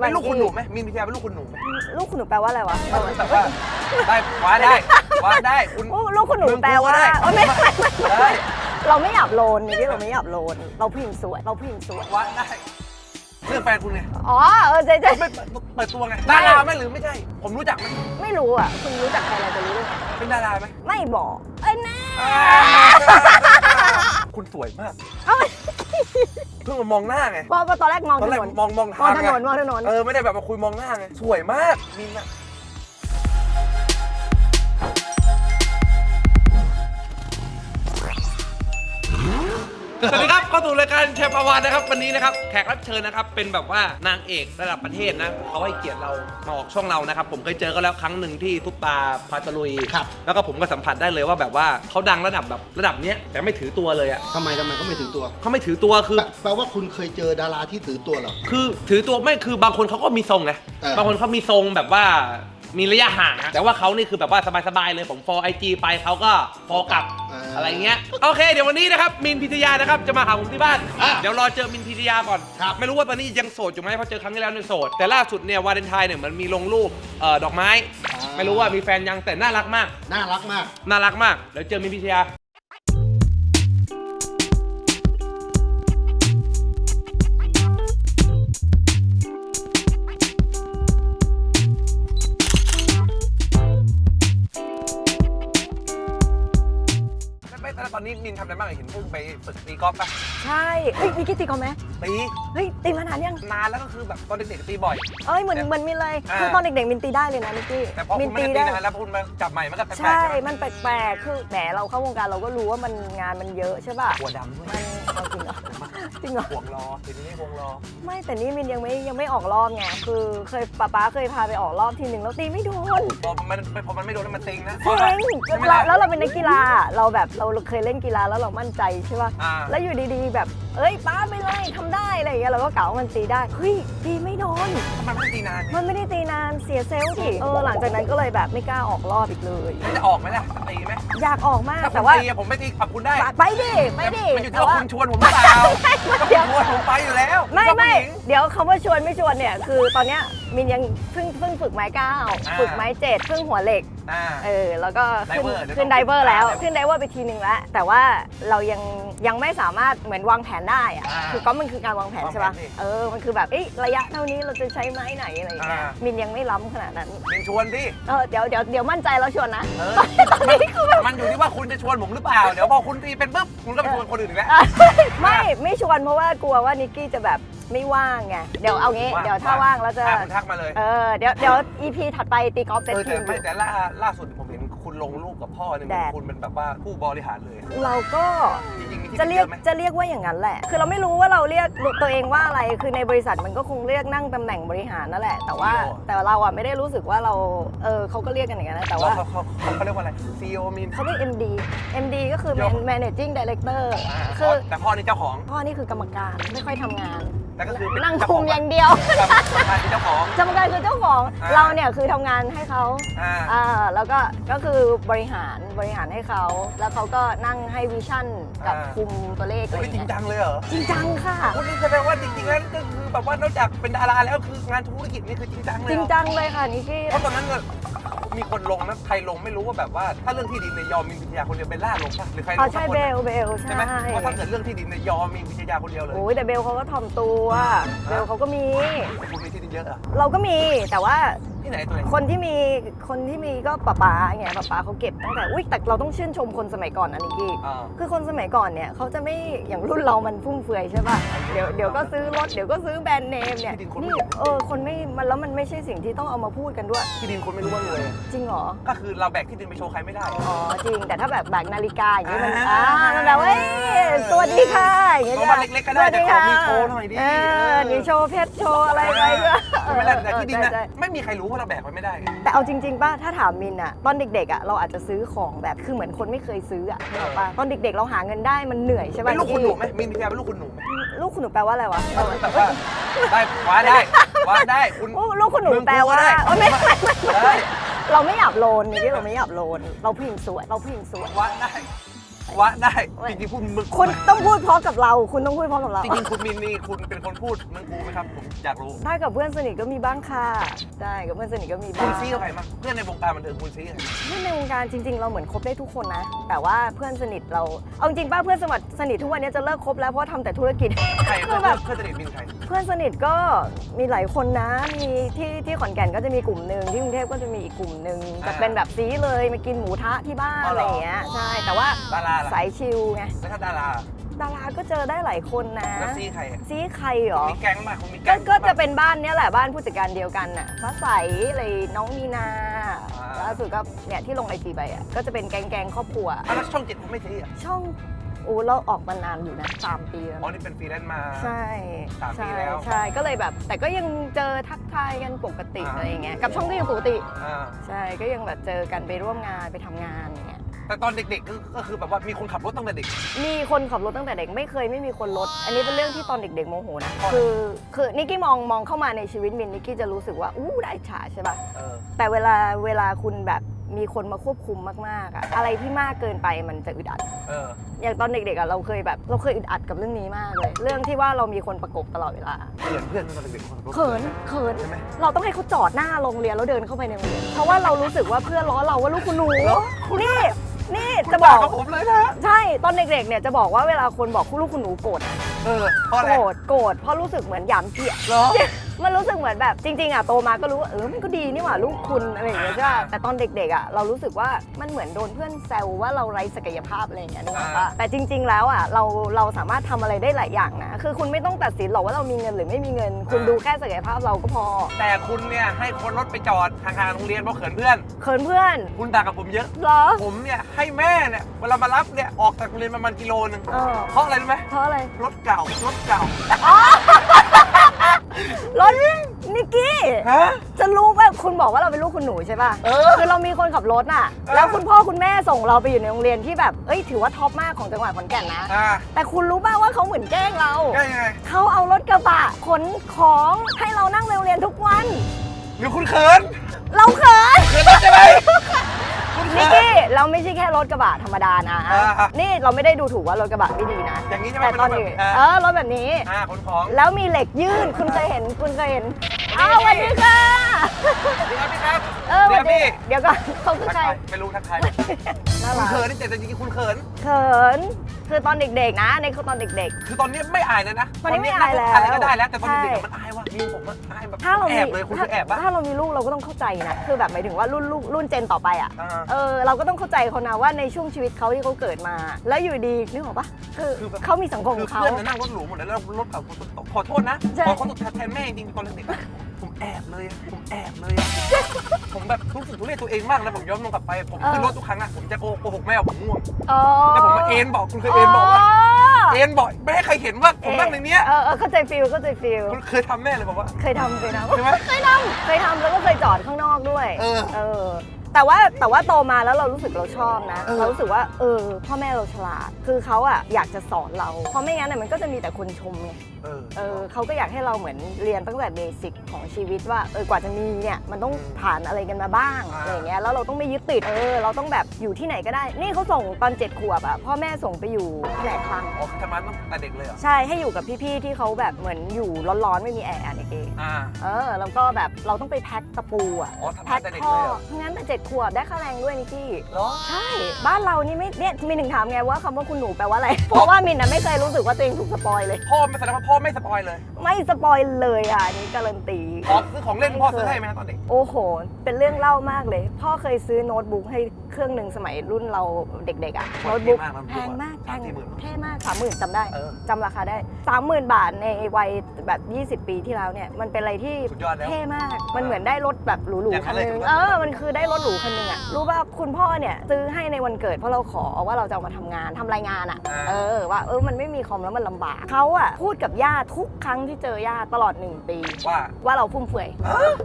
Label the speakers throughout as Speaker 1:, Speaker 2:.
Speaker 1: เป็นลูกคุณหนูไหมมีนพิทยาเป็นลูกคุณหนูไหม
Speaker 2: ลูกคุณหนูแปลว่าอะไรวะ
Speaker 1: ก็คือแบบว่าได้คว้าได้คว้าได้คุณ
Speaker 2: ลูกลูกคุณหนูแปลว่า
Speaker 1: มึง
Speaker 2: เอ้ยไม่ไม่ไม่
Speaker 1: ได้
Speaker 2: เราไม่หยาบโลนนี่ที่เราไม่หยาบโลน เราผู้หญิงสวย เราผู้หญิงสวย
Speaker 1: คว้าได้เรื่องแฟนคุณไง
Speaker 2: อ๋อเออเจ๊เจ๊
Speaker 1: ไม่เปิดตัวไงดาราไหมหรือไม่ใช่ ผมรู้จักไหม
Speaker 2: ไม่รู้อะ คุณรู้จักใครเราจะรู้ได้ไง
Speaker 1: เป็นดาราไหม
Speaker 2: ไม่บอกเอ้ยแน่
Speaker 1: คุณสวยมาก
Speaker 2: เอ้ย
Speaker 1: เพิ่งมามองหน้าไง
Speaker 2: เพราะว่าตอนแรกมอง
Speaker 1: ตอ
Speaker 2: ถ
Speaker 1: นแรก
Speaker 2: นน
Speaker 1: มองมอง
Speaker 2: ม
Speaker 1: ทา
Speaker 2: อง
Speaker 1: ง
Speaker 2: ถ
Speaker 1: ไง
Speaker 2: นนมองถนน
Speaker 1: เออไม่ได้แบบมาคุยมองหน้าไงสวยมากมินอะ สวัสดีครับเข้าสู่รายการแชร์ประวัตินะครับวันนี้นะครับแขกรับเชิญนะครับเป็นแบบว่านางเอกระดับประเทศนะเขาให้เกียรติเรามาออกช่องเรานะครับผมเคยเจอก็แล้วครั้งหนึ่งที่ทุปตาพาตะลุย
Speaker 3: ครับ
Speaker 1: แล้วก็ผมก็สัมผัสได้เลยว่าแบบว่าเขาดังระดับแบบระดับเนี้ยแต่ไม่ถือตัวเลยอะ
Speaker 3: ทำไมทำไมเขาไม่ถือตัว
Speaker 1: เขาไม่ถือตัวคือ
Speaker 3: แปลแปลว่าคุณเคยเจอดาราที่ถือตัวเหรอ
Speaker 1: คือถือตัวไม่คือบางคนเขาก็มีทรงไง
Speaker 3: เออ
Speaker 1: บางคนเขามีทรงแบบว่า มีระยะห่างอะแต่ว่าเขานี่คือแบบว่าสบายๆเลยผมฟอไอจีไปเขาก็ฟอกลับอะไรเงี้ยโอเค เดี๋ยววันนี้นะครับมินพิทยานะครับจะมาหาผมที่บ้าน
Speaker 3: อะ
Speaker 1: เดี๋ยวรอเจอมินพิทยาก่อน
Speaker 3: ครับ
Speaker 1: ไม่รู้ว่าตอนนี้ยังโสดอยู่ไหมเพราะเจอครั้งที่แล้วเนี่ยโสด แต่ล่าสุดเนี่ยวาเลนไทน์เนี่ยมันมีลงรูปเอ่อดอกไม้ ไม่รู้ว่ามีแฟนยังแต่น่ารักมาก
Speaker 3: น่ารักมาก
Speaker 1: น่ารักมากเดี๋ยวเจอมินพิทยา นนี้มินทำอะไรบ้างเห็นเพิ่งไปฝึกตีกอล์ฟป่ะ
Speaker 2: ใช่ เฮ้ยมีกี่ตีเขาไหม
Speaker 1: ตี
Speaker 2: เฮ้ยตีมานานยัง
Speaker 1: นานแล้วก็คือแบบตอนเด็กๆตีบ่อย
Speaker 2: เอ้ยเหมือนเหมือนมินเลย
Speaker 1: อ่า
Speaker 2: คือตอนเด็กๆมินตีได้เลยนะนิกกี้
Speaker 1: แต่พอ
Speaker 2: มิ
Speaker 1: คุณไม่ได้ตีนานแล้วพอคุณมาจับใหม่มันก็แปลกๆ
Speaker 2: ใช่
Speaker 1: ใช่ไหม
Speaker 2: มันแปลกๆคือแหมเราเข้าวงการเราก็รู้ว่ามันงานมันเยอะใช่ป่ะ
Speaker 1: หัวดำด้วย
Speaker 2: มันเอาจริงเหรอ จริงเหรอ
Speaker 1: ห่วงรอทีนี้ห่วงรอ
Speaker 2: ไม่แต่นี่มินยังไม่ยังไม่ออกรอบไงคือเคยป๊าป๊าเคยพาไปออกรอบทีหนึ่งแล้วตีไม่โดน
Speaker 1: พอมันพอมันไม่โดนแล้วมันเซ็งนะ
Speaker 2: เซ็ง
Speaker 1: ใช่ไหม
Speaker 2: เรา
Speaker 1: ล่ะ
Speaker 2: แล้วเราเป็นนักกีฬาเราแบบเราเคยเล่นกีฬาแล้วเรามั่นใจใช่ป่ะ
Speaker 1: อ่า
Speaker 2: แล้วอยู่ดีๆ แบบเอ้ยป้าไปเลยทำได้อะไรอย่างเงี้ยเราก็กล่าวว่ามันตีได้เฮ้ยตีไม่โดน
Speaker 1: ทำไมไม่ตีนาน
Speaker 2: มันไม่ได้ตีนานเสียเซลล์ดิเออหลังจากนั้นก็เลยแบบไม่กล้าออกรอบอีกเลย
Speaker 1: มันจะออกไหมล่ะจะ ตีไหม
Speaker 2: อยากออกมาก
Speaker 1: ถ้าคุ
Speaker 2: แต่
Speaker 1: ณ
Speaker 2: ว่า
Speaker 1: ตีอะผมไม่ตีขับคุณได้
Speaker 2: ไปดิไปดิ
Speaker 1: มันอยู่ที่
Speaker 2: แต่
Speaker 1: ว่าคุณชวนผมหรือเปล่าถ้าคุณ
Speaker 2: เดี๋ยว
Speaker 1: ชวนผมไปอยู่แล้ว
Speaker 2: ไม่
Speaker 1: ชอบผู้
Speaker 2: ไม่
Speaker 1: หญิง
Speaker 2: เดี๋ยวคำว่าชวนไม่ชวนเนี่ย คือตอนเนี้ยมินยังเพิ่งเพิ่งฝึกไม้เก้า
Speaker 1: อ่า
Speaker 2: ฝึกไม้เจ็ดเพิ่งหัวเหล็ก
Speaker 1: อ่า
Speaker 2: เออแล้วก็ขึ้น
Speaker 1: ไดเวอร์เดี๋ยว
Speaker 2: ขึ้น
Speaker 1: ต้อง
Speaker 2: ไดเวอร์แล้ว
Speaker 1: ฝึก
Speaker 2: ขึ้นไดเวอร์ไปทีหนึ่งแล้ว แต่ว่าเรายังยังไม่สามารถเหมือนวางแผนได้อะ
Speaker 1: อ่า
Speaker 2: คือก็มันคือการวางแผน
Speaker 1: วางแผน
Speaker 2: ใช่ปะ
Speaker 1: สิ
Speaker 2: เออมันคือแบบเอ้ยระยะเท่านี้เราจะใช้ไม้ไหนอะไรอย่างเงี้ย
Speaker 1: อ่า
Speaker 2: มินยังไม่ล้ำขนาดนั้น
Speaker 1: เป็นชวนที่
Speaker 2: เออเดี๋ยวเดี๋ยวเดี๋ยวมั่นใจแล้วชวนนะ
Speaker 1: เออ
Speaker 2: ตอนนี้คือแบบ
Speaker 1: มันอยู่ที่ว่าคุณจะชวนผมหรือเปล่า เดี๋ยวพอคุณตีเป็นปุ๊บคุณก็ไปชวนคนอื่นอีกแล้ว
Speaker 2: ไม่ไม่ชวนเพราะว่ากลัวว่านิกกี้จะแบบไม่ว่างไง เดี๋ยวเอางี้
Speaker 1: ว่าง
Speaker 2: เดี๋ยวถ้าว่างแล้วจะ
Speaker 1: อะคุณทักมาเลย
Speaker 2: เออ เดี๋ยวเดี๋ยว EP ถัดไปตีกอล์ฟเซต
Speaker 1: เออ
Speaker 2: ที
Speaker 1: แต่
Speaker 2: ม
Speaker 1: ไม่แต่ล่าล่าสุดผมเห็น คุณลงรูปกับพ่อเนี่ย
Speaker 2: แดด
Speaker 1: คุณเป็นแบบว่าผู้บริหารเลย
Speaker 2: เราก็
Speaker 1: จริงๆมีที่
Speaker 2: จะเรียก
Speaker 1: ไหม
Speaker 2: จะเรียกว่าอย่างนั้นแหละ คือเราไม่รู้ว่าเราเรียกตัวเองว่าอะไร คือในบริษัทมันก็คงเรียกนั่งตำแหน่งบริหารนั่นแหละ แต่ว่า
Speaker 1: CEO
Speaker 2: แต่เราอะไม่ได้รู้สึกว่าเรา เออเขาก็เรียกกันอย่างนั้นนะแต่ว่า
Speaker 1: เขาเขาเขาเขาเรียกว่าอะไร CEO มิน
Speaker 2: เขาเรียก MD MD ก็คือ
Speaker 1: เดี๋ยว
Speaker 2: managing director
Speaker 1: อ่า
Speaker 2: คือ
Speaker 1: แต่พ่อนี่เจ้าของ
Speaker 2: พ่อนี่คือกรรมการไม่ค่อยทำงาน
Speaker 1: แต่ก็คือเป็น
Speaker 2: นั่ง
Speaker 1: เจ้า
Speaker 2: คุ
Speaker 1: ข
Speaker 2: ม
Speaker 1: อ
Speaker 2: อย่างเดียว
Speaker 1: กรรมการเป็นเจ้าของ
Speaker 2: กรรมการคือเจ้าของ
Speaker 1: อ่า
Speaker 2: เราเนี่ยคือทำงานให้เขา
Speaker 1: อ่า
Speaker 2: อ่าแล้วก็ก็คือบริหารบริหารให้เขา แล้วเขาก็นั่งให้วิชั่นกับ
Speaker 1: อ่า
Speaker 2: คุมตัวเลขอะไร
Speaker 1: โอ้ยจริง
Speaker 2: เงี้ย
Speaker 1: จังเลยเหรอ
Speaker 2: จริงจังค่ะ
Speaker 1: คุณนี่แสดงว่าจริงๆแล้วก็คือแบบว่านอกจากเป็นดาราแล้วคืองานธุรกิจนี่คือจริงจังเลย
Speaker 2: จริง
Speaker 1: เหรอ
Speaker 2: จังเลยค่ะนิกกี้
Speaker 1: เพราะตอนนั้นก็ มีคนลงนะใครลงไม่รู้ว่าแบบว่าถ้าเรื่องที่ดินเนี่ยยอมมีวิทยาคนเดียวเบลล่าลงป่ะหรือใครล
Speaker 2: อ๋องใช่
Speaker 1: สักคน
Speaker 2: เบ
Speaker 1: อะ
Speaker 2: ลเบล
Speaker 1: ใช่ไหม
Speaker 2: ใช่
Speaker 1: เพราะถ้าเกิดเรื่องที่ดินเนี่ยยอมมีวิทยาคนเดียวเลย
Speaker 2: โอ้ยแต่เบลเขาก็ถ่อมตัว เบลเขาก็มี
Speaker 1: แต่คุณมีที่ดินเยอะเหรอะ
Speaker 2: เราก็มีแต่ว่า
Speaker 1: ที่ไหนตัวไหน
Speaker 2: คนที่มีคนที่มีก็ป๋าป๋าไงป๋าป๋าเขาเก็บตั้งแต่อุ้ยแต่เราต้องชื่นชมคนสมัยก่อนนะนิกกี้
Speaker 1: อ่า
Speaker 2: คือคนสมัยก่อนเนี่ยเขาจะไม่อย่างรุ่นเรามันฟุ่มเฟือยใช่ป่ะเดี๋ยวเดี๋ยวก็ซื้อรถเดี๋ยวก็ซื้อแบรนด์เนมเนี่ย
Speaker 1: ที่ดินคนไม่
Speaker 2: นี่เออคนไม่มันแล้วมันไม่ใช่สิ่งที่ต้องเอามาพูดกันด้วย
Speaker 1: ที่ดินคนไม่รู้ว่าเลย
Speaker 2: จริงเหรอ
Speaker 1: ก็คือเราแบกที่ดินไปโชว์ใครไม่ได้
Speaker 2: อ๋อจริงแต่ถ้าแบบแบกนาฬิกาอย่างนี้มัน
Speaker 1: อ่า
Speaker 2: อ่ามันแบบว่าเอ้ยสวัสดีค่ะอย่างเงี้ย
Speaker 1: เอามาเล็กๆก็ได้
Speaker 2: สวัส
Speaker 1: แต่ขอ
Speaker 2: ค่ะ
Speaker 1: มีโชว์หน่อยดิ
Speaker 2: เออมีโชว์เพชรโชว์อะไรไปก็
Speaker 1: ใช่ไหมล่ะแต่ที่ดิน
Speaker 2: เออ
Speaker 1: น่ะ
Speaker 2: ใช่
Speaker 1: ไม่มีใครรู้ว่าเราแบกไปไม่ได้
Speaker 2: แต่เอาจริงๆป่ะถ้าถามมินอะตอนเด็กๆอะเราอาจจะซื้อของแบบคือเหมือนคนไม่เคยซื้ออะนึกออกป่ะตอนเด็กๆ เราหาเงินได้มันเหนื่อยใช่ป่ะ
Speaker 1: เป็นลูกคุณหนูไหมมีนพิทยาเป็นลูกคุณหนูไหม
Speaker 2: ลูกคุณหนูแปลว่าอะไรวะ
Speaker 1: ก็คือแบบว่าได้คว้าได้คว้าได้คุณ
Speaker 2: ลูกลูกคุณหนูแปลว่า
Speaker 1: มึงกูก็ได้
Speaker 2: เอ้ยไม่ไม่ไม่
Speaker 1: ได้
Speaker 2: เราไม่หยาบโลนนี่ที่เราไม่หยาบโลน เราผู้หญิงสวยเราผู้หญิงสวย
Speaker 1: คว้าได้
Speaker 2: เอ
Speaker 1: วะได้จริงๆพูดมึง
Speaker 2: คุณต้องพูดเพราะกับเรา คุณต้องพูดเพราะกับเรา
Speaker 1: จริงๆคุณมินนี่คุณเป็นคนพูดมึงกูไหมครับผมอยากรู้
Speaker 2: ถ้ากับเพื่อนสนิทก็มีบ้างค่ะได้กับเพื่อนสนิทก็มี
Speaker 1: คุ
Speaker 2: บ้า
Speaker 1: ณ
Speaker 2: ง
Speaker 1: ซีกับใครบ้างเพื่อนในวงการบันเทิงคุณซีกับใคร
Speaker 2: เพื่อนในวงการจริง ๆ เราเหมือนคบได้ทุกคนนะ แต่ว่าเพื่อนสนิทเราเอาจริงป้าเพื่อนสนิทสนิททุกวันนี้จะเลิกคบแล้วเพราะทำแต่ธุรกิจ
Speaker 1: ใคร
Speaker 2: คื
Speaker 1: เพื่อ
Speaker 2: อนแบบ
Speaker 1: เพื่อนสนิทมินใคร
Speaker 2: เพื่อนสนิทก็มีหลายคนนะ มีที่ที่ขอนแก่นก็จะมีกลุ่มหนึ่งที่กรุงเทพก็จะมีอีกกลุ่มหนึ่งจะเป็นแบบซีเลยมากินหมูทะที่บ้าน
Speaker 1: อ๋อ
Speaker 2: อะ
Speaker 1: เหร
Speaker 2: ไร
Speaker 1: อ
Speaker 2: อย่างเงี้ยใช่แต่ว่า
Speaker 1: ดาราล่ะ
Speaker 2: สายชิลไง
Speaker 1: แล้วถ้าดารา
Speaker 2: ดาราก็เจอได้หลายคนนะ
Speaker 1: แล้วซีใครอะ
Speaker 2: ซีใครเหรอ
Speaker 1: มีแก๊งป่ะคุณมี
Speaker 2: ก็
Speaker 1: แก๊ง
Speaker 2: ก็จะ
Speaker 1: ป่
Speaker 2: เป็นบ้านเนี้ยแหละบ้านผู้จัดการเดียวกันน่ะฟ้าใสอะไรน้องมีนา
Speaker 1: อ่า
Speaker 2: ล่าสุดก็เนี่ยที่ลงไอจีไปอะก็จะเป็นแก๊งๆครอบครัว
Speaker 1: อะแล้วช่องเจ็ดผมไม่ซีอะ
Speaker 2: ช่อง โอ้เราออกมานานอยู่นะสามปีแล้ว
Speaker 1: อ๋อนี่เป็นฟรีแลนซ์มา
Speaker 2: ใช่
Speaker 1: สามปี
Speaker 2: ใช่
Speaker 1: แล้ว
Speaker 2: ใช่ก็เลยแบบ แต่ก็ยังเจอทักทายกันปกติ
Speaker 1: อ่า
Speaker 2: อะไรอย่างเงี้ยกับช่องก็ยังปกติ
Speaker 1: อ่า
Speaker 2: ใช่ก็ยังแบบเจอกันไปร่วมงานไปทำงานอย่างเงี้ย
Speaker 1: แต่ตอนเด็กๆก็ก็คือแบบว่ามีคนขับรถตั้งแต่เด็ก
Speaker 2: มีคนขับรถตั้งแต่เด็กไม่เคยไม่มีคนรถ อันนี้เป็นเรื่องที่ตอนเด็ก ๆโมโหนะ
Speaker 1: เพราะอะไร
Speaker 2: คือคือนิกกี้มองมองเข้ามาในชีวิตมินนิกกี้จะรู้สึกว่าอู้ได้ฉาใช่ป่ะ
Speaker 1: เออ
Speaker 2: แต่เวลาเวลาคุณแบบ มีคนมาควบคุมมากๆอะอะไรที่มากเกินไปมันจะอึดอัด
Speaker 1: เออ
Speaker 2: อย่างตอนเด็กๆอะเราเคยแบบเราเคยอึดอัดกับเรื่องนี้มากเลย เรื่องที่ว่าเรามีคนประกบตลอดเวลา
Speaker 1: เพื่อนเพื่อนตอนเด็กๆคนขับรถ
Speaker 2: เขินเขิน
Speaker 1: ใช่ไหม
Speaker 2: เราต้องให้เขาจอดหน้าโรงเรียนแล้วเดินเข้าไปในโรงเรียน เพราะว่าเรารู้สึกว่าเพื่อนล้อเราว่าลูกคุณหนู นี่ นี่จะบอก
Speaker 1: กับผมเลยนะ
Speaker 2: ใช่ ตอนเด็กๆ เนี่ยจะบอกว่าเวลาคนบอกลูกคุณหนูโกรธนะ
Speaker 1: เออเพราะอะไร
Speaker 2: โกรธ โกรธ เพราะรู้สึกเหมือนหยามเกียรติ
Speaker 1: เหรอ
Speaker 2: มันรู้สึกเหมือนแบบจริง ๆอะโตมาก็รู้ว่าเออมันก็ดีนี่หว่าลูกคุณอะไรอย่างเงี้ยใช่ปะแต่ตอนเด็กๆอะเรารู้สึกว่ามันเหมือนโดนเพื่อนแซวว่าเราไร้ศักยภาพอะไรอย่างเงี้ยนึกออกปะแต่จริง ๆ แล้วอะเราเราสามารถทำอะไรได้หลายอย่างนะคือคุณไม่ต้องตัดสินหรอกว่าเรามีเงินหรือไม่มีเงิน คุณดูแค่ศักยภาพเราก็พอ
Speaker 1: แต่คุณเนี่ยให้คนรถไปจอดทางทางโรงเรียนเพราะเขินเพื่อน
Speaker 2: เขินเพื่อน
Speaker 1: คุณด่ากับผมเยอะ
Speaker 2: เหรอ
Speaker 1: ผมเนี่ยให้แม่เนี่ยเวลามารับเนี่ยออกจากโรงเรียนประมาณกิโลนึง
Speaker 2: เออ
Speaker 1: เพราะอะไรรู้ไหม
Speaker 2: เพราะอะไร
Speaker 1: รถเก่ารถเก่า
Speaker 2: รถนิกกี้
Speaker 1: ฮะ
Speaker 2: จะรู้ว่าคุณบอกว่าเราเป็นลูกคุณหนูใช่ป่ะ
Speaker 1: เออ
Speaker 2: คือเรามีคนขับรถน่ะ
Speaker 1: เออ
Speaker 2: แล้วคุณพ่อคุณแม่ส่งเราไปอยู่ในโรงเรียนที่แบบ เอ้ยถือว่าท็อปมากของจังหวัดขอนแก่นนะ
Speaker 1: อ่า
Speaker 2: แต่คุณรู้ป่าวว่าเขาเหมือนแกล้งเรา
Speaker 1: ได้ยังไง
Speaker 2: เขาเอารถกระบะขนของให้เรานั่งในโรงเรียนทุกวัน
Speaker 1: หรือคุณเขิน
Speaker 2: เราเขิน
Speaker 1: เขินรถใช่ไหมคุณเขิ
Speaker 2: นิก
Speaker 1: น
Speaker 2: กี้เราไม่ใช่แค่รถกระบะธรรมดานะ
Speaker 1: อ่า
Speaker 2: นี่เราไม่ได้ดูถูกว่ารถกระบะไม่ดีนะ
Speaker 1: อย่างนี้ใช่ไหม
Speaker 2: แต่ตอน
Speaker 1: เป็นรถ
Speaker 2: นี้
Speaker 1: แบบ
Speaker 2: เออรถแบบนี้
Speaker 1: อ่าขนของ
Speaker 2: แล้วมีเหล็กยื่นคุณเคยเห็นคุณเคยเห็นอ้าวสวัสดีค่ะ
Speaker 1: สวัสดี ครับพี่ครับ
Speaker 2: เออส
Speaker 1: เดี๋
Speaker 2: วั
Speaker 1: ยว
Speaker 2: สดี
Speaker 1: พี่
Speaker 2: เดี๋ยวก่อนเขาคือ
Speaker 1: ทัก
Speaker 2: ใคร
Speaker 1: ทายไม่รู้ทักทาย
Speaker 2: น่า
Speaker 1: คุณ
Speaker 2: รัก
Speaker 1: เขินนี่แต่จริงๆคุณเขิน
Speaker 2: เขินคือตอนเด็กๆนะในคือตอนเด็ก
Speaker 1: คือตอนนี้ไม่อายแล้วนะ
Speaker 2: ตอนนี้ไม่อายแล้ว
Speaker 1: ตอนนี้นั่งรถอะไรก็ได้แล้ว แต่ตอนเด็ก
Speaker 2: ใช่
Speaker 1: ๆมันอายว่ะมีผมอะอายแบบ
Speaker 2: ๆ ถ้าเรา
Speaker 1: แอ
Speaker 2: มี
Speaker 1: บเลยคุณ
Speaker 2: ถ้า
Speaker 1: คือแอบปะ
Speaker 2: ถ้าเรามีลูกเราก็ต้องเข้าใจนะคือแบบหมายถึงว่ารุ่นลูกรุ่นเจนต่อไปอะ
Speaker 1: อ่า
Speaker 2: เออเราก็ต้องเข้าใจเขานะว่าในช่วงชีวิตเขาที่เขาเกิดมา แล้วอยู่ดีนึกออกปะคือ
Speaker 1: คือแบบ
Speaker 2: เขามีสังคมข
Speaker 1: คือ
Speaker 2: องเขา
Speaker 1: เพื่อนน่ะนั่งรถหรูหมดแล้วแล้วรถเก่าขอโทษนะ
Speaker 2: ใช่
Speaker 1: ขอขอโทษแทนแม่จริงๆตอนเด็กๆผมแอบเลยอะผมแอบเลยอะ ผมแบบรู้สึกทุเรศตัวเองมากนะผมย้อนมองกลับไป ผมขึ้นรถทุกครั้งอะผมจะโกโกหกแม่ว่าผมง่วง
Speaker 2: อ๋อ
Speaker 1: แต่ผมมาเอ็นบอกคุณเคยเอ็นบอกว่าเอ็นบอกไม่ให้ใครเห็นว่าผมนั่งในเนี้ย
Speaker 2: เออเออเข้าใจฟิลเข้าใจฟิล
Speaker 1: คุณเคยทำแม่เลยบอกว่า
Speaker 2: เคยทำเคยทำ
Speaker 1: ใช่ไหม
Speaker 2: เคยทำเคยทำแล้วก็เคยจอดข้างนอกด้วย
Speaker 1: เออ
Speaker 2: เออ แต่ว่าแต่ว่าโตมาแล้วเรารู้สึกเราชอบนะ
Speaker 1: เออ
Speaker 2: เรารู้สึกว่าเออพ่อแม่เราฉลาด คือเขาอะอยากจะสอนเรา เพราะไม่งั้นน่ะมันก็จะมีแต่คนชมไง
Speaker 1: เออ
Speaker 2: เออเขาก็อยากให้เราเหมือนเรียนตั้งแต่เบสิกของชีวิตว่าเออกว่าจะมีเนี่ยมันต้องผ่านอะไรกันมาบ้าง
Speaker 1: อ่า
Speaker 2: อะไรอย่างเงี้ยแล้วเราต้องไม่ยึดติดเออเราต้องแบบอยู่ที่ไหนก็ได้ นี่เขาส่งตอนเจ็ดขวบอะพ่อแม่ส่งไปอยู่แผนกคลัง
Speaker 1: อ๋อทำมาตั้งแต่เด็กเลยเหรอ
Speaker 2: ใช่ให้อยู่กับพี่ๆที่เขาแบบเหมือนอยู่ร้อนๆไม่มีแอร์เอง
Speaker 1: อ่า
Speaker 2: เออแล้วก็แบบเราต้องไปแพ็คตะปูอะ
Speaker 1: อ๋อทำมา
Speaker 2: แพ็ค
Speaker 1: แต่เด็ก
Speaker 2: ท่อ
Speaker 1: เลยเหรอ
Speaker 2: ทั้งนั้นแต่เจ็ดขวบได้ค่าแรงด้วยนิกกี้
Speaker 1: เหรอ
Speaker 2: ใช่ บ้านเรานี่ไม่เนี่ยมีหนึ่งถามไงว่าคำว่าคุณหนูแปลว่าอะไร เพราะว่ามินน่ะไม่เคยรู้สึกว่าตัวเองถูกสปอยเลย
Speaker 1: พ่อไม่แสดงว่าพ่อไม่สปอยเลย
Speaker 2: ไม่สปอยเลยอะอันนี้การันตี
Speaker 1: ขอซื้อของเล่นพ่อซื้อให้ไหมตอนเด็ก
Speaker 2: โอ้โห เป็นเรื่องเล่ามากเลย พ่อเคยซื้อโน้ตบุ๊กให้เครื่องหนึ่งสมัยรุ่นเราเด็กๆอะ
Speaker 1: โอ้
Speaker 2: โน้
Speaker 1: ย
Speaker 2: ตบุ๊ก
Speaker 1: เท่มากนะ
Speaker 2: แพงมากแพง
Speaker 1: สามสี่หมื่น
Speaker 2: เท่มากสามหมื่นจำได้
Speaker 1: เออ
Speaker 2: จำราคาได้สามหมื่นบาทในวัยแบบ 20 ปีที่แล้วเนี่ย มันเป็นอะไรที่
Speaker 1: สุดยอดแล้ว
Speaker 2: เท่มาก มันเหมือนได้รถแบบหรู
Speaker 1: อย่าง
Speaker 2: ๆ
Speaker 1: นั้
Speaker 2: คั
Speaker 1: น
Speaker 2: น
Speaker 1: เลย
Speaker 2: นึง
Speaker 1: ถูกไหม
Speaker 2: เออ มันคือได้รถหรูคันนึงอะ รู้ป่ะคุณพ่อเนี่ยซื้อให้ในวันเกิดเพราะเราขอว่าเราจะเอามาทำงานทำรายงานอะ
Speaker 1: อ่า
Speaker 2: เออ ว่าเออ มันไม่มีคอมแล้วมันลำบากเขาอะพูดกับย่าทุกครั้งที่เจอย่าตลอดหนึ่งปี
Speaker 1: ว่า
Speaker 2: ว่าเราฟุ่มเฟือย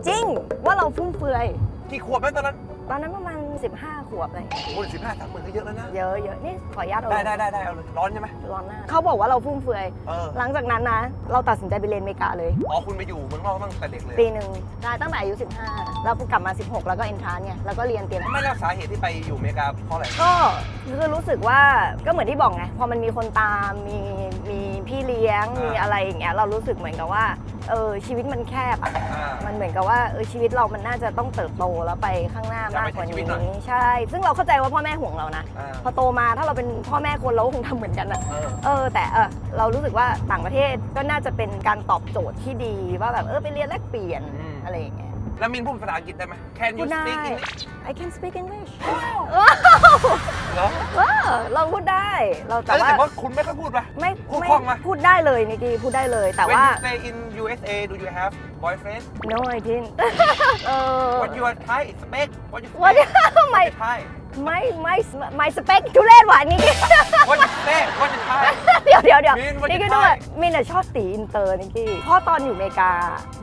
Speaker 2: จริงว่าเราฟุ่มเฟือย
Speaker 1: กี่ขวบแม่ตอนนั้น
Speaker 2: ตอนนั้นประมาณ 15 ขวบอะไรอย่างเงี้ย
Speaker 1: โอ้ยสิบห้าสามหมื่นก็เยอะแล้วนะ
Speaker 2: เยอะเยอะนี่ขออนุญาตเอา
Speaker 1: ได้ได้ได้ได้เอาเลยร้อนใช่ไหม
Speaker 2: ร้อนหน้าเขาบอกว่าเราฟุ่มเฟือย
Speaker 1: เออ
Speaker 2: หลังจากนั้นนะ เราตัดสินใจไปเรียนอเมริกาเลย
Speaker 1: อ๋อคุณไปอยู่เมืองนอกตั้งแต่เด็กเลย
Speaker 2: ปีหนึ่งได้ตั้งแต่อายุ 15 แล้วกลับมา 16 แล้วก็เอนทรานไงแล้วก็เรียนเตรียม
Speaker 1: ไม่แล้วสาเหตุที่ไปอยู่อเมริกาเพราะอะไร
Speaker 2: ก็คือรู้สึกว่าก็เหมือนที่บอกไงพอมันมีคนตามมีมีพี่เลี้ยง
Speaker 1: อ่ามี
Speaker 2: มีอะไรอย่างเงี้ยเรารู้สึกเหมือนกับว่าเออชีวิตมันแคบอะ
Speaker 1: อ่า
Speaker 2: มันเหมือนกับว่าเออชีวิตเรามันน่าจะต้องเติบโตแล้วไปข้างหน้ามากกว่า
Speaker 1: อยากไปใช้ชีวิตหน่อย
Speaker 2: นี้ใช่ซึ่งเราเข้าใจว่าพ่อแม่ห่วงเรานะ
Speaker 1: อ่า
Speaker 2: พอโตมาถ้าเราเป็นพ่อแม่คนเราก็คงทำเหมือนกันอะ
Speaker 1: เออ
Speaker 2: เออ แต่เออเรารู้สึกว่าต่างประเทศก็น่าจะเป็นการตอบโจทย์ที่ดีว่าแบบเออไปเรียนแลกเปลี่ยน
Speaker 1: อืม
Speaker 2: อะไรอย่างเงี้ย
Speaker 1: แล้วมินพูดภาษาอังกฤษได้ไหม Can
Speaker 2: พู
Speaker 1: you
Speaker 2: ดได้
Speaker 1: speak English
Speaker 2: I can speak English
Speaker 1: เหรอ
Speaker 2: เออเราพูดได้ เราแต่
Speaker 1: แต่
Speaker 2: ว่า
Speaker 1: ว่าคุณไม่ค่อยพูดป่ะ
Speaker 2: ไม่
Speaker 1: พูด
Speaker 2: ไม่
Speaker 1: คล่องไหม
Speaker 2: พูดได้เลยนิกกี้พูดได้เลยแต่
Speaker 1: When
Speaker 2: ว่า
Speaker 1: you stay in USA do you have boyfriend
Speaker 2: no I didn't เออ
Speaker 1: What your Thai speak What you
Speaker 2: What
Speaker 1: speak
Speaker 2: ไม่
Speaker 1: Thai
Speaker 2: ไม่ไม่ไม่สเปคทุเรศหวานนิกกี้
Speaker 1: What you say What you Thai
Speaker 2: เดี๋ยวเดี๋ยวเดี๋ยว
Speaker 1: มินว่าจะ
Speaker 2: นี่ก็
Speaker 1: ใช่
Speaker 2: ด้วยมินอะชอบตีอินเตอร์นิกกี้เพราะตอนอยู่อเมริกา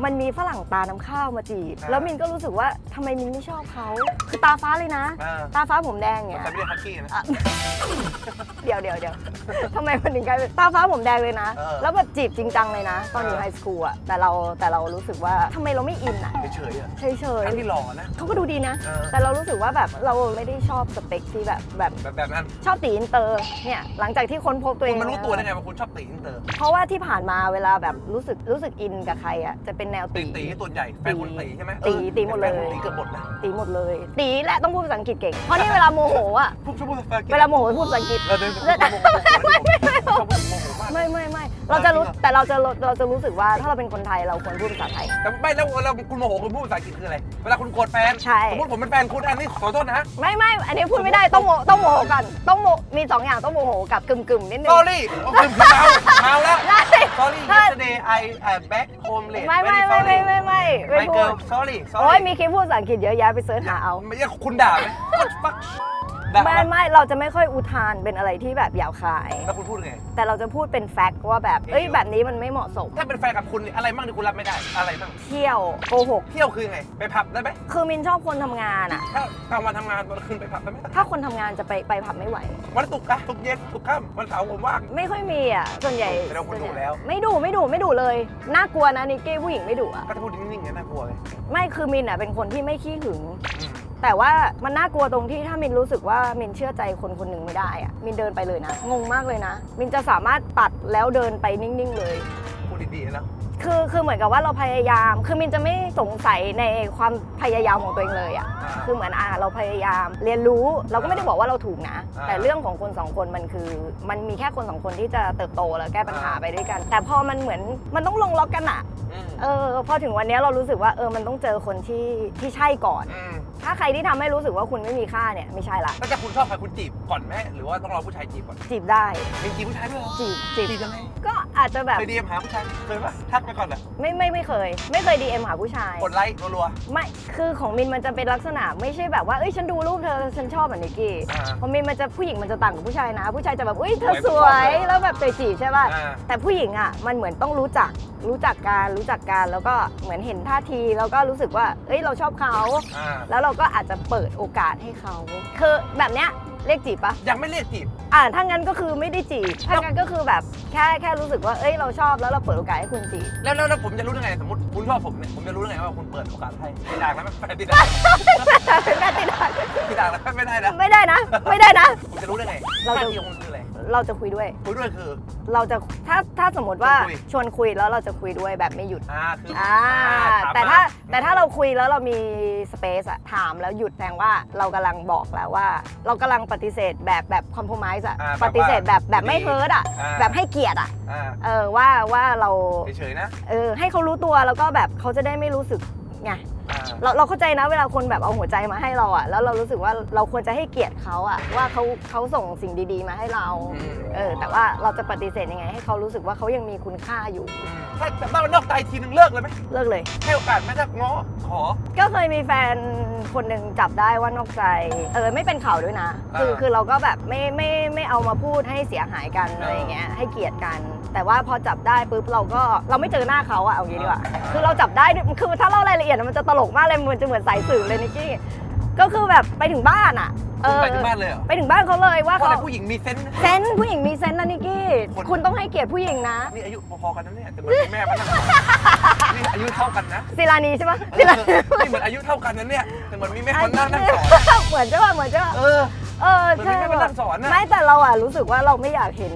Speaker 2: มันมีฝรั่งตาน้ำข้าวมาจีบ
Speaker 1: อ่า
Speaker 2: แล้วมินก็รู้สึกว่าทำไมมินไม่ชอบเขาคือตาฟ้าเลยนะ
Speaker 1: อ่า
Speaker 2: ตาฟ้าผมแดงเนี่ย
Speaker 1: แต่ไม่เรียกฮักกี้นะ
Speaker 2: อะเดี๋ยวเดี๋ยวเดี๋ยวทำไมมันถึงกลายเป็นตาฟ้าผมแดงเลยนะ
Speaker 1: เออ
Speaker 2: แล้วแบบจีบจริงจังเลยนะ ตอนอยู่
Speaker 1: เออ
Speaker 2: ไฮสคูลอะแต่เราแต่เรารู้สึกว่าทำไมเราไม่อินอะ
Speaker 1: เฉยๆอะ
Speaker 2: เฉยเฉย
Speaker 1: ทั้งที่หล่อนะ
Speaker 2: เขาก็ดูดีนะ
Speaker 1: เออ
Speaker 2: แต่เรารู้สึกว่าแบบเราไม่ได้ชอบสเปคที่แบบแบบ
Speaker 1: แบบแบบนั้น
Speaker 2: ชอบตีอินเตอร์เนี่ยหลังจากที่ค้นพบตัวเอ
Speaker 1: คุณ
Speaker 2: ง
Speaker 1: มารู้ตัวได้
Speaker 2: แล้
Speaker 1: ไงว่าคุณชอบตีอินเตอร์
Speaker 2: เพราะว่าที่ผ่านมาเวลาแบบรู้สึกรู้สึกอินกับใครอะจะเป็นแนว
Speaker 1: ตี
Speaker 2: ตี
Speaker 1: ตีตัวใหญ่แฟนคุณตีใช่ไหม
Speaker 2: ตีตีหมดเลย
Speaker 1: แฟนคุณตีเกือบหมดนะ
Speaker 2: ตีหมดเลย ตีและต้องพูดภาษาอังกฤษเก่งเพราะนี่เวลาโมโหอะ
Speaker 1: พูดชอบพูดภาษาอังกฤษ
Speaker 2: เวลาโมโหพูดภาษาอังกฤษ
Speaker 1: เออเดี๋ยวเดี๋ยวชอบโมโห
Speaker 2: ไม่ไม่ไม่เราจะรู้แต่เราจะเราจะรู้สึกว่าถ้าเราเป็นคนไทยเราควรพูดภาษาไทย
Speaker 1: แต่ไม่แล้วเวลาคุณโมโหคุณพูดภาษาอังกฤษคืออะไร เวลาคุณโกรธแฟน
Speaker 2: ใช่
Speaker 1: สมมติผมเป็นแฟนคุณอันนี้ขอโทษนะ
Speaker 2: ไม่ไม่อันนี้พูดไม่ได้ต้องโมต้องโมโหกันต้องโมมีสองอย่างต้องโมโหกับกึ่มกึ่มๆนิดนึง
Speaker 1: sorry โอ้คือเมาเมาแล้ว
Speaker 2: ได้
Speaker 1: sorry
Speaker 2: ถ้า
Speaker 1: yesterday I I back home late
Speaker 2: ไม่ไม่
Speaker 1: very
Speaker 2: ไม่
Speaker 1: sorry
Speaker 2: ไม่ไม่ไม่ไม่
Speaker 1: my
Speaker 2: พูด
Speaker 1: girl sorry
Speaker 2: โอ้ย
Speaker 1: sorry
Speaker 2: มีคลิปพูดภาษาอังกฤษเยอะแยะไปเสิร์ชหาเอา
Speaker 1: ไม่ใช่คุณด่าไหม What fuck ด่า
Speaker 2: ไม่
Speaker 1: ไหม
Speaker 2: ไม่เราจะไม่ค่อยอุทานเป็นอะไรที่แบบหยาบคาย
Speaker 1: แล้วคุณพูดไง
Speaker 2: แต่เราจะพูดเป็นแฟกต์ว่าแบบเอ้ยแบบนี้มันไม่เหมาะสม
Speaker 1: ถ้าเป็นแฟนกับคุณนี่อะไรบ้างที่คุณรับไม่ได้ อะไรบ้าง
Speaker 2: เที่ยวโกหก
Speaker 1: เที่ยวคือไง ไปผับได้ไหม
Speaker 2: คือมินชอบคนทำงานอะ
Speaker 1: ถ้ากลางวันทำงานตอนคืนไปผับได้ไหม
Speaker 2: ถ้าคนทำงานจะไปไปผับไม่ไหว
Speaker 1: วันศุกร์อะศุกร์เย็นศุกร์ค่ำวันเสาร์ผมว่าง
Speaker 2: ไม่ค่อยมีอะส่วนใหญ่
Speaker 1: แสดงว่าคุณดุแล้ว
Speaker 2: ไม่ดุไม่ดุไม่ดุเลยน่ากลัวนะนิกกี้ผู้หญิงไม่ดุอะ
Speaker 1: ก็จะพูดนิ่งๆไงน่ากลัวไง
Speaker 2: ไม่คือมินอะเป็นคนที่ไม่ขี้หึง
Speaker 1: อืม
Speaker 2: แต่ว่ามันน่ากลัวตรงที่ถ้ามินรู้สึกว่ามินเชื่อใจคนคนหนึ่งไม่ได้อะมินเดินไปเลยนะ งงมากเลยนะ มินจะสามารถตัดแล้วเดินไปนิ่งๆเลย
Speaker 1: พูดดีๆนะ
Speaker 2: คือคือเหมือนกับว่าเราพยายาม คือมินจะไม่สงสัยในความพยายามของตัวเองเลยอะ
Speaker 1: อ่า
Speaker 2: คือเหมือนอะเราพยายามเรียนรู้ เราก็ไม่ได้บอกว่าเราถูกนะ
Speaker 1: อ่า
Speaker 2: แต่เรื่องของคนสองคนมันคือ มันมีแค่คนสองคนที่จะเติบโตแล้วแก้ปัญหา
Speaker 1: อ่า
Speaker 2: ไปด้วยกัน แต่พอมันเหมือนมันต้องลงล็อกกันอะ
Speaker 1: อืม
Speaker 2: เออพอถึงวันนี้เรารู้สึกว่าเออมันต้องเจอคนที่ที่ใช่ก่อน
Speaker 1: อืม
Speaker 2: ถ้าใครที่ทำให้รู้สึกว่าคุณไม่มีค่าเนี่ยไม่ใช่ละ
Speaker 1: แล้วจะคุณชอบใครคุณจีบก่อนไหมหรือว่าต้องรอผู้ชายจีบก่อน
Speaker 2: จีบได้
Speaker 1: มีจีบผู้ชายด้วยเหรอ
Speaker 2: จีบจีบ
Speaker 1: จีบยังไง
Speaker 2: ก็อาจจะแบบ
Speaker 1: เคยดีเอ็มหาผู้ชายเคยปะทักไปก่อนเหรอ
Speaker 2: ไม่ไม่ไม่เคย ไม่เคย DM หาผู้ชาย
Speaker 1: กดไลค์รัว
Speaker 2: ไม่ คือของมินมันจะเป็นลักษณะไม่ใช่แบบว่า เอ้ย ฉันดูรูปเธอ ฉันชอบแบบนิกกี้
Speaker 1: อ่า
Speaker 2: ของมินมันจะผู้หญิงมันจะต่างกับผู้ชายนะ ผู้ชายจะแบบเอ้ยเธอ
Speaker 1: ส
Speaker 2: ส
Speaker 1: ว
Speaker 2: วยย แล้วแบบใจจีบใช่ป่ะ
Speaker 1: อ่า
Speaker 2: แต่ผู้หญิงอะ มันเหมือนต้องรู้จัก รู้จักการ รู้จักการ แล้วก็เหมือนเห็นท่าที แล้วก็รู้สึกว่า เอ้ย เราชอบเขา
Speaker 1: อ่า
Speaker 2: แล้วเราก็อาจจะเปิดโอกาสให้เขาคือแบบเนี้ยเรียกจีบปะ
Speaker 1: ยังไม่เรียกจีบ
Speaker 2: อ่าถ้างั้นก็คือไม่ได้จีบถ้างั้นก็คือแบบแค่แค่รู้สึกว่าเอ้ยเราชอบแล้วเราเปิดโอกาสให้คุณจีบ
Speaker 1: แล้วแล้วแล้วผมจะรู้ได้ไงสมมติคุณชอบผมเนี่ยผมจะรู้ได้ไงว่าคุณเปิดโอกาสให้ติดด่างนะไม่ติดด่าง
Speaker 2: เป็นแม่ติดดัน
Speaker 1: ติดด่างนะไม่ได้นะ
Speaker 2: ไม่ได้นะ ไม่ได้นะ
Speaker 1: ผมจะรู้ได้ไง
Speaker 2: เราจะ
Speaker 1: ท่าทีของคุณคืออะไร
Speaker 2: เราจะคุยด้วย
Speaker 1: คุยด้วยคือ
Speaker 2: เราจะถ้าถ้าสมมติว่า
Speaker 1: ชวนคุย
Speaker 2: ชวนคุยแล้วเราจะคุยด้วยแบบไม่หยุด
Speaker 1: อ่าคือ
Speaker 2: อ่า
Speaker 1: ถม
Speaker 2: แต่ถ้า
Speaker 1: มา
Speaker 2: แต่ถ้าเราคุยแล้วเรามีสเปซอะถามแล้วหยุดแสดงว่าเรากำลังบอกแล้วว่า เรากำลังปฏิเสธแบบแบบคอมโพมไส์อะ
Speaker 1: อ่า
Speaker 2: ปฏิเสธแบบแบบไม่
Speaker 1: ดี
Speaker 2: เฮิร์ตอะ
Speaker 1: อ่า
Speaker 2: แบบให้เกียรติอะ
Speaker 1: อ่า
Speaker 2: เออว่าว่าเรา
Speaker 1: เฉยๆนะ
Speaker 2: เออให้เขารู้ตัวแล้วก็แบบเขาจะได้ไม่รู้สึกไง
Speaker 1: อ่า
Speaker 2: เราเราเข้าใจนะเวลาคนแบบเอาหัวใจมาให้เราอะแล้วเรารู้สึกว่าเราควรจะให้เกียรติเขาอะว่าเขาเขาส่งสิ่งดีๆ มาให้เรา
Speaker 1: อืม
Speaker 2: เออแต่ว่าเราจะปฏิเสธยังไง ให้เขารู้สึกว่าเขายังมีคุณค่าอยู่
Speaker 1: อืมถ้าจะบ้านนอกใจทีนึงเลิกเลยไหม
Speaker 2: เลิกเลย
Speaker 1: ให้โอกาสไหมถ้าง้อขอ
Speaker 2: ก็เคยมีแฟนคนหนึ่งจับได้ว่านอกใจ เออไม่เป็นข่าวด้วยนะ คือ
Speaker 1: อ่า
Speaker 2: คือเราก็แบบไม่ไม่ไม่เอามาพูดให้เสียหายกัน
Speaker 1: อ่า
Speaker 2: อะไรอย่างเงี้ยให้เกียรติกัน แต่ว่าพอจับได้ปุ๊บเราก็เราไม่เจอหน้าเขาอะเอางี้ดีกว่า
Speaker 1: อ่า
Speaker 2: คือเราจับได้ด้วยคือถ้าเล่ารายละเอียดมันจะตลกมากเลยมันจะเหมือนสายสืบเลยนิกกี้ก็คือแบบไปถึงบ้านอะเออ
Speaker 1: ไปที่บ้านเลยเหรอ
Speaker 2: ไปถึงบ้านเขาเลยว่า
Speaker 1: เพราะ
Speaker 2: เขา
Speaker 1: อะไรผู้หญิงมีเซนส์นะ
Speaker 2: เซนส์ผู้หญิงมีเซนส์นะนิกกี้
Speaker 1: คน
Speaker 2: คุณต้องให้เกียรติผู้หญิงนะ
Speaker 1: นี่อายุพอๆกันนะเนี่ยแต่เหมือนมีแม่มานั่งนี่อายุเท่ากันนะ
Speaker 2: ศิลานีใช่ปะ
Speaker 1: เอ
Speaker 2: ศิลา
Speaker 1: อ
Speaker 2: นี
Speaker 1: นี่เหมือนอายุเท่ากันนะเนี่ยแต่เหมือนมีแม่คนนั่งนั่งสอน
Speaker 2: เหมือนใช่ปะเหมือนใช่ปะ
Speaker 1: เออ
Speaker 2: เออ
Speaker 1: เหมือน
Speaker 2: ใช่
Speaker 1: มีแม่มานั่งสอนน่ะ
Speaker 2: ไม่แต่เราอะรู้สึกว่าเราไม่อยากเห็น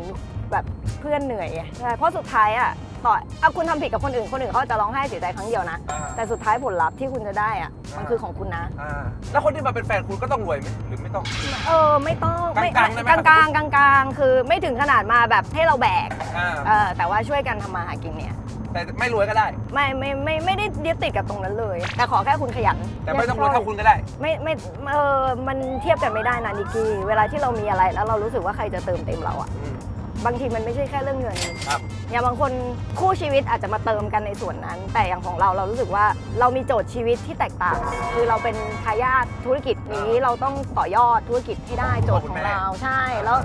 Speaker 2: แบบเพื่อนเหนื่อยไงใช่เพราะสุดท้ายอะต่อเอาคุณทำผิดกับคนอื่นคนอื่นเขาจะร้องไห้เสียใจครั้งเดียวนะ
Speaker 1: อ่า
Speaker 2: แต่สุดท้ายผลลัพธ์ที่คุณจะได้อะมันคือของคุณนะ
Speaker 1: อ่าแล้วคนที่มาเป็นแฟนคุณก็ต้องรวยไหมหรือไม่ต้อง
Speaker 2: เออไม่ต้องไม่
Speaker 1: กลางๆได้ไหม
Speaker 2: กลางกลางกลางกลางๆคือไม่ถึงขนาดมาแบบให้เราแบก
Speaker 1: อ่า
Speaker 2: เออแต่ว่าช่วยกันทำมาหากินเนี่ย
Speaker 1: แต่ไม่รวยก็ได้
Speaker 2: ไม่ไม่ไม่ไม่ได้ยึดติดกับตรงนั้นเลย แต่ขอแค่คุณขยัน
Speaker 1: แต่ไม่ต้องรวยเท่าคุณก็ได้
Speaker 2: ไม่ไม่เออมันเทียบกันไม่ได้นะนิกกี้เวลาที่เรามีอะไรแล้วเรารู้สึกว่าใครจะเติมเต็มเราอะ
Speaker 1: อืม
Speaker 2: บางทีมันไม่ใช่แค่เรื่องเงิน
Speaker 1: ครับ
Speaker 2: อย่างบางคนคู่ชีวิตอาจจะมาเติมกันในส่วนนั้น แต่อย่างของเราเรารู้สึกว่าเรามีโจทย์ชีวิตที่แตกต่าง คือเราเป็นทายาทธุรกิจนี้เราต้องต่อยอดธุรกิจให้ได้โจทย์ของเราใช่ แล้ว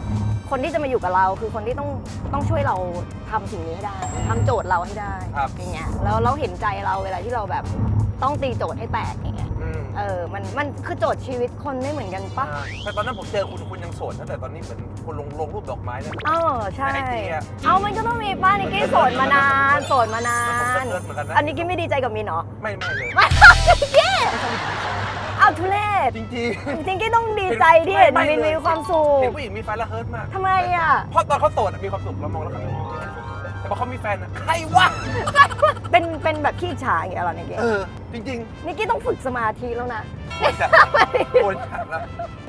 Speaker 2: คนที่จะมาอยู่กับเราคือคนที่ต้องต้องช่วยเราทำสิ่งนี้ให้ได้ทำโจทย์เราให้ได้
Speaker 1: ครับ
Speaker 2: อย่างเงี้ยแล้วเราเห็นใจเราเวลาที่เราแบบต้องตีโจทย์ให้แตกอย่างเงี้ย
Speaker 1: อืม
Speaker 2: เออมันมันคือโจทย์ชีวิตคนไม่เหมือนกันปะ
Speaker 1: อ่าแต่ตอนนั้นผมเจอคุณคุณยังโสดนะแต่ตอนนี้เหมือนคุณลงลงรูปดอกไม้เนี่ย
Speaker 2: เออใช่
Speaker 1: ใน IG อะ
Speaker 2: เอามันก็ต้องมีป้านิกกี้โสดมานานโสดมานาน
Speaker 1: ผมก็เลิศเหมือนกันนะ
Speaker 2: อันนี้กี้ไม่ดีใจกับมินเหรอ
Speaker 1: ไม่ไม่เลย
Speaker 2: เอาทุเรศ
Speaker 1: จริง
Speaker 2: จริงๆกี้ต้องดีใจที่เห็น
Speaker 1: ไม่
Speaker 2: มิน
Speaker 1: เลย
Speaker 2: มีความสุ
Speaker 1: ๆ
Speaker 2: ข
Speaker 1: เห็นผู้หญิงมีแฟนแล้วเฮิร์ตมาก
Speaker 2: ทำไมอะ
Speaker 1: เพราะตอนเขาโสดอะมีความสุขเรามองแล้วเขาไม่ แต่พอเขามีแฟนอะใครวะ
Speaker 2: เป็นเป็นแบบขี้ฉาอย่างเงี้ยเหรอนิกกี้
Speaker 1: เออ จริง
Speaker 2: นิกกี้ต้องฝึกสมาธิแล้วนะ
Speaker 1: ๆควรจะควรจะนะ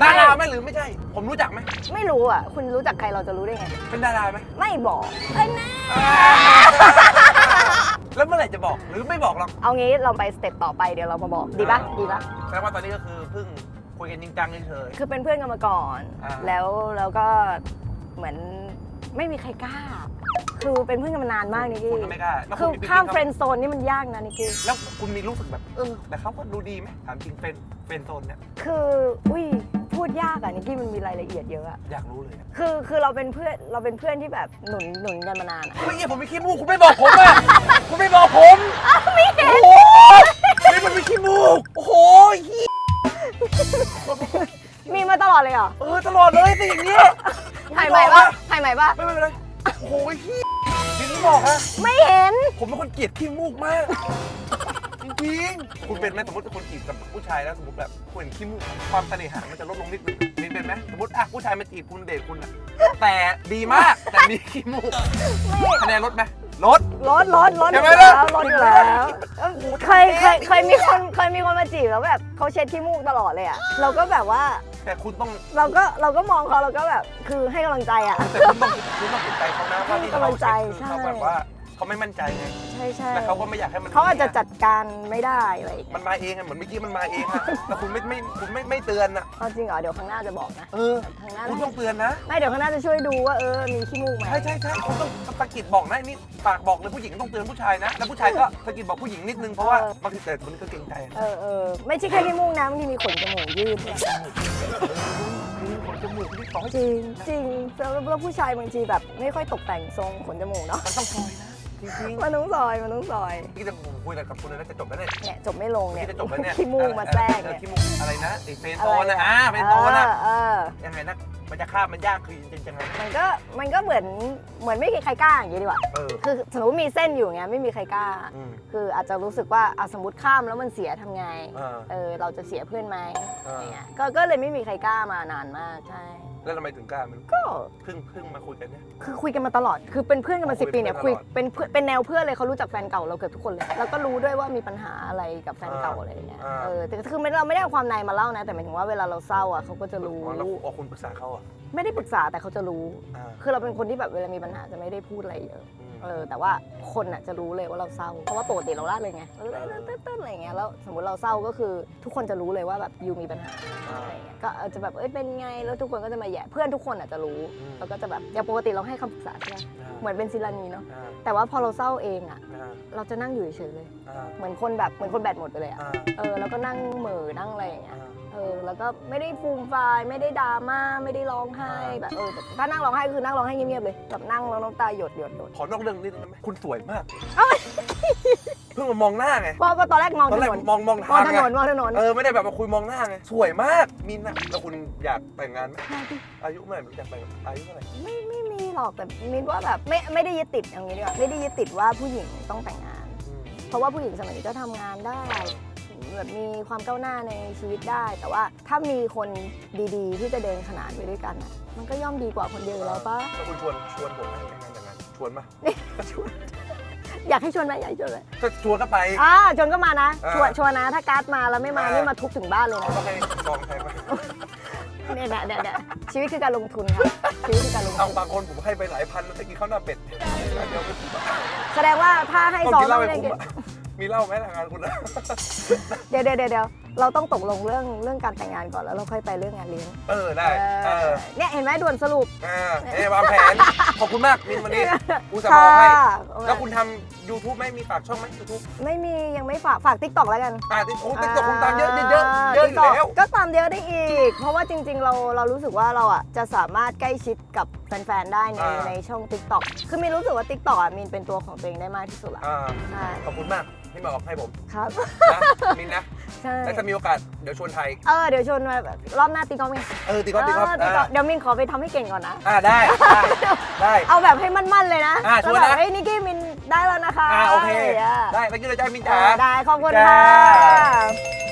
Speaker 1: ดาราไหมหรือไม่ใช่ ผมรู้จักไหม
Speaker 2: ไม่รู้อะ คุณรู้จักใครเราจะรู้ได้ไง
Speaker 1: เป็นดาราไหม
Speaker 2: ไม่บอกเอ้ยนะ
Speaker 1: แล้วเมื่อไหร่จะบอกหรือไม่บอกหรอก
Speaker 2: เอางี้เราไปสเต็ปต่อไปเดี๋ยวเรามาบอกดีปะดีปะ
Speaker 1: แสดงว่าตอนนี้ก็คือเพิ่งคุยกันจริงจังเฉย
Speaker 2: คือเป็นเพื่อนกันมาก่อน
Speaker 1: อ่า
Speaker 2: แล้วแล้วก็เหมือนไม่มีใครกล้า คือเป็นเพื่อนกันมานานมากนิก
Speaker 1: ๆ
Speaker 2: กี้
Speaker 1: คุณก็ไม่กล้าแล้ว
Speaker 2: คือ
Speaker 1: ณมี
Speaker 2: ข้าม
Speaker 1: ปิ๊ก
Speaker 2: เฟรนด์โซนนี่มันยากนะนิกกี้
Speaker 1: แล้วคุณมีรู้สึกแบบเออแต่เขาก็ดูดีไหมถามจริงเฟรนเฟรนโซนเนี่ย
Speaker 2: คือ อุ้ย พูดยากอะนิกกี้มันมีรายละเอียดเยอะอะ
Speaker 1: อยากรู้เลยอะ
Speaker 2: คือ คือเราเป็นเพื่อน เราเป็นเพื่อนที่แบบหนุน หนุนกันมานานอะ
Speaker 1: เฮ้ยผมมีขี้มูกคุณไม่บอกผมอะคุณไม่บอกผม
Speaker 2: ไม่เห็น
Speaker 1: โอ้โหนี่มันมีขี้มูกโอ้โหเหี้ย
Speaker 2: มีมาตลอดเลยเหรอ
Speaker 1: เออตลอดเลยสิอย่างเงี้ย
Speaker 2: ถ่ายใหม่ปะถ่ายใหม่ปะ
Speaker 1: ไม่ไม่เป็นไรโอ้โหเฮียจริ งบอกฮะ
Speaker 2: ไม่เห็น
Speaker 1: ผมเป็นคนเกลียดขี้มูกมาก จริงๆ คุณเป็นไหมสมมติคนจีบกับผู้ชายแล้วสมมติแบบคุณเห็นขี้มูกความเสน่หามันจะลดลงนิดนึง เป็นไหมสมมติอะผู้ชายมาจีบคุณเดทคุณอะแต่ดีมากแต่มีขี้มูกคะแนนลดไหมลด
Speaker 2: รถรถรถ
Speaker 1: ใช่
Speaker 2: อ
Speaker 1: ไหม
Speaker 2: ยู่แล้ว
Speaker 1: ล่ะ
Speaker 2: รถอยู่แล้วเอ้าเคยเคยเคยมีคนเคยมีคนมาจีบแล้วแบบเขาเช็ดขี้มูกตลอดเลยอะเราก็แบบว่า
Speaker 1: แต่คุณต้อง
Speaker 2: เราก็เราก็มองเขาเราก็แบบคือให้กำลังใจอะ
Speaker 1: แต่คุณต้องคุณต้องเห็นใจเขานะว่าที่เขา
Speaker 2: ให้กำลังใจ
Speaker 1: เช็คคือ
Speaker 2: ใช่
Speaker 1: เขาแบบว่า เขาไม่มั่นใจไง
Speaker 2: ใช่ใช่
Speaker 1: แต่เขาก็ไม่อยากให้มัน
Speaker 2: เขาอาจจะจัดการไม่ได้อะไรอย่างเงี้ย
Speaker 1: มันมาเองอะเหมือนเมื่อกี้มันมาเองอะแต่คุณไม่ไม่คุณไม่ไม่เตือนอะ
Speaker 2: เอาจริงเหรอเดี๋ยวข้างหน้าจะบอกนะ
Speaker 1: เออ
Speaker 2: ข้างหน้า
Speaker 1: คุณต้องเตือนนะ
Speaker 2: ไม่เดี๋ยวข้างหน้าจะช่วยดูว่าเออมีขี้มูกไหม
Speaker 1: ใช่ใช่ใช่คุณต้องสะกิดบอกนะนี่ปากบอกเลยผู้หญิงต้องเตือนผู้ชายนะแล้วผู้ชายก็สะกิดบอกผู้หญิงนิดนึงเพราะว่าบางทีแต่มันก็เกรงใจอะ
Speaker 2: เออเออไม่ใช่แค่ขี้มูกนะบางทีมีขนจมูกยืดด้วย
Speaker 1: มีขนจมูกที่ต่อให้
Speaker 2: จริงจริงแล้วแล้วผู้ชายบางทีแบบไม่ค่อยตกแต่งทรงขนจมูกเนาะ
Speaker 1: มันต้องซอยนะ จริง
Speaker 2: มันต้องซอยมันต้องซอย
Speaker 1: ๆนี่จะคุยอะไรกับคุณเลยนะจะจบแล้วเนี่ย
Speaker 2: เนี่ยจบไม่ลงเนี่ย
Speaker 1: นี่จะจบแล้วเนี่ย
Speaker 2: ขี้มูกมาแทรก
Speaker 1: เออ
Speaker 2: เนี่ย
Speaker 1: ขี้มูกอะไรนะไอ้เฟนโซนนะอ่าเฟนโซนนะ
Speaker 2: เออ
Speaker 1: ยังไงนะมันจะฆ่ามันยากคือจริงๆยังไง
Speaker 2: มันก็มันก็เหมือนเหมือนไม่มีใครกล้าอย่างนี้ดีกว่า
Speaker 1: เออ
Speaker 2: คือสมมติมีเส้นอยู่อย่างเงี้ยไม่มีใครกล้า
Speaker 1: อืม
Speaker 2: คืออาจจะรู้สึกว่าอะสมมติข้ามแล้วมันเสียทำไง
Speaker 1: อ่า
Speaker 2: เออเราจะเสียเพื่อนไหม
Speaker 1: อ่า
Speaker 2: อย่างเงี้ยก็ก็เลยไม่มีใครกล้ามานานมากใช่
Speaker 1: แล้วทำไมถึงกล้ามัน
Speaker 2: ก็
Speaker 1: เพิ่งเพิ่งมาคุยกันเนี่ย
Speaker 2: คือคุยกันมาตลอด คือเป็นเพื่อนกันมา
Speaker 1: อ๋อ
Speaker 2: สิปีเนี่ย
Speaker 1: คุ
Speaker 2: คุ
Speaker 1: ย
Speaker 2: ย
Speaker 1: กันมาตลอด
Speaker 2: เป็นเพื่อนเป็นแนวเพื่อนเลยเขารู้จักแฟนเก่าเราเกือบทุกคนเลย แล้วก็รู้ด้วยว่ามีปัญหาอะไรกับแฟนเก่าอะไรอย่างเงี้ย
Speaker 1: อ่า
Speaker 2: เออ แต่คือไม่เราไม่ได้เอาความในมาเล่านะ แต่หมายถึงว่าเวลาเราเศร้าอะเขาก็จะรู้
Speaker 1: อ๋อแล้วอ๋อคุณปรึกษาเขาอะ
Speaker 2: ไม่ได้ปรึกษาแต่เขาจะรู้
Speaker 1: อ่า
Speaker 2: คือเราเป็นคนที่แบบเวลามีปัญหาจะไม่ได้พูดอะไรเยอะ
Speaker 1: อืม
Speaker 2: เออ แต่ว่าคนอะจะรู้เลยว่าเราเศร้า เพราะว่าปกติเราล่าเลยไงเราเล่นเต้นๆอะไรอย่างเงี้ย แล้วสมมติเราเศร้าก็คือทุกคนจะรู้เลยว่าแบบยูมีปัญหาอะไรอย่างเงี้ย ก็อาจจะแบบเอ้ยเป็นไงแล้วทุกคนก็จะมาแย่เพื่อนทุกคนอะจะรู้
Speaker 1: อืม
Speaker 2: แล้วก็จะแบบอย่างปกติเราให้คำปรึกษาใช่ไหม
Speaker 1: อ่า
Speaker 2: เหมือนเป็นศิลานีเนาะ
Speaker 1: อ่า
Speaker 2: แต่ว่าพอเราเศร้าเองอะ
Speaker 1: อ่า
Speaker 2: เราจะนั่งอยู่เฉยๆเลย
Speaker 1: อ่า
Speaker 2: เหมือนคนแบบเหมือนคนแบตหมดไปเลยอะ
Speaker 1: อ่า
Speaker 2: เออแล้วก็นั่งเหม่อนั่งอะไรอย่างเงี้ย
Speaker 1: อ่า
Speaker 2: เออแล้วก็ไม่ได้ฟูมฟายไม่ได้ดราม่าไม่ได้ร้องไห้แบบเออแต่ถ้านั่งร้องไห้คือนั่งร้องไห้เงียบๆเลยแบบนั่งแล้วน้ำตาหยดหยดหยด
Speaker 1: ขอนอกเรื่องนิดนึงได้ไหมคุณสวยมาก
Speaker 2: เอ้ย
Speaker 1: เพิ่งมามองหน้าไง
Speaker 2: เพราะก็ตอนแรกมอง
Speaker 1: ตอ
Speaker 2: ถ
Speaker 1: นแรก
Speaker 2: นน
Speaker 1: มองมอง
Speaker 2: มอ
Speaker 1: ทางง
Speaker 2: ถ
Speaker 1: ไง
Speaker 2: นนมองถนน
Speaker 1: เออไม่ได้แบบมาคุยมองหน้าไง สวยมากมินนะแล้วคุณอยากแต่งงานไหมอายุเมื่อไหร่อยากแต่งอายุเท่าไหร่
Speaker 2: ไม่ไม่มีหรอกแต่มินว่าแบบไม่ไม่ได้ยึดติดอย่างนี้ดีกว่าไม่ได้ยึดติดว่าผู้หญิงต้องแต่งงาน
Speaker 1: อืม
Speaker 2: เพราะว่าผู้หญิงสมัยนี้ก็ทำงานได้แบบมีความก้าวหน้าในชีวิตได้ แต่ว่าถ้ามีคนดีๆ ที่จะเดินขนานไปด้วยกันอะมันก็ย่อมดีกว่าคนเดียวอยู่แล้วปะ
Speaker 1: แล้วคุณชวนชวนผมให้แต่งงานแต่งงานชวนปะ
Speaker 2: อยากให้ชวนไหมอยากให้ชวนไหม
Speaker 1: ก็ชวนก็ไป
Speaker 2: อ่าชวนก็มานะ
Speaker 1: อ่า
Speaker 2: ชวนชวนนะถ้าการ์ดมาแล้วไม่มา
Speaker 1: อ่า
Speaker 2: นี่มาทุบถึงบ้านเลยนะ
Speaker 1: ต้องให้ซองแทนไหม
Speaker 2: เนี่ยเนี่ยเนี่ยเนี่ยชีวิตคือการลงทุนครับชีวิตคือการลง
Speaker 1: เอา
Speaker 2: ทุน
Speaker 1: บางคนผมให้ไปหลายพันแล้วได้กินข้าวหน้าเป็ดเดี๋ยวไป
Speaker 2: แสดงว่าถ้าให้
Speaker 1: ต้อง
Speaker 2: ซอง
Speaker 1: กินเห
Speaker 2: ต้
Speaker 1: ล้า
Speaker 2: อง
Speaker 1: ไป
Speaker 2: เล่น
Speaker 1: ผม
Speaker 2: เกม
Speaker 1: อะมีเหล้าไหมทางงานคุณอะ
Speaker 2: เดี๋ยวเดี๋ยวเดี๋ยวเดี๋ยวเราต้องตกลงเรื่องเรื่องการแต่งงานก่อนแล้วเราค่อยไปเรื่องงานเลี้ยง
Speaker 1: เออได้เออ
Speaker 2: เนี่ยเห็นไหมด่วนสรุป
Speaker 1: อ่าเอ้ยวางแผน ขอบคุณมากมินวันนี้กูจะบอกให้
Speaker 2: ค่ะ
Speaker 1: แล้วคุณทำ YouTube ไหมมีฝากช่องไหม YouTube
Speaker 2: ไม่มียังไม่ฝากฝากติ๊กต็อกแล้วกัน
Speaker 1: อ่าติ๊กโอ้ติ๊กต็อกคุณตามเยอะเยอะเยอะเยอะอยู่
Speaker 2: TikTok
Speaker 1: แล้ว
Speaker 2: ก็ตามเยอะได้อีก เพราะว่าจริง ๆ เราเรารู้สึกว่าเราอะจะสามารถใกล้ชิดกับแฟนๆได้ใน
Speaker 1: อ่า
Speaker 2: ในช่อง TikTok คือมีรู้สึกว่า TikTok อะมีนเป็นตัวของตัวเองได้มากที่สุดละ
Speaker 1: อ่า
Speaker 2: ใช่
Speaker 1: ขอบคุณมาก ที่มาออกให้ผม
Speaker 2: ครับ
Speaker 1: นะมินนะ
Speaker 2: ใช่
Speaker 1: แล้วถ้ามีโอกาสเดี๋ยวชวนไทย
Speaker 2: เออ เดี๋ยวชวนมาแบบรอบหน้าติ๊กต็อกไหม
Speaker 1: เออตีกอล์ฟตีกอล์ฟ
Speaker 2: ติ๊กต็อ
Speaker 1: อ่าก
Speaker 2: เดี๋ยวมินขอไปทำให้เก่งก่อนนะ
Speaker 1: อ่าได้ได้ได้
Speaker 2: เอาแบบให้มั่นๆเลยนะ
Speaker 1: อ่าชวนนะ
Speaker 2: แล้วแบบเฮ้ยนิกกี้มินได้แล้วนะคะ
Speaker 1: อ่าโอเคะ
Speaker 2: ไรย่างงี้ย
Speaker 1: ได้ไปกินเลยจ้ามิน
Speaker 2: เอ
Speaker 1: จ๋า
Speaker 2: อได้ขอบคุณ
Speaker 1: จ้า
Speaker 2: ค่ะ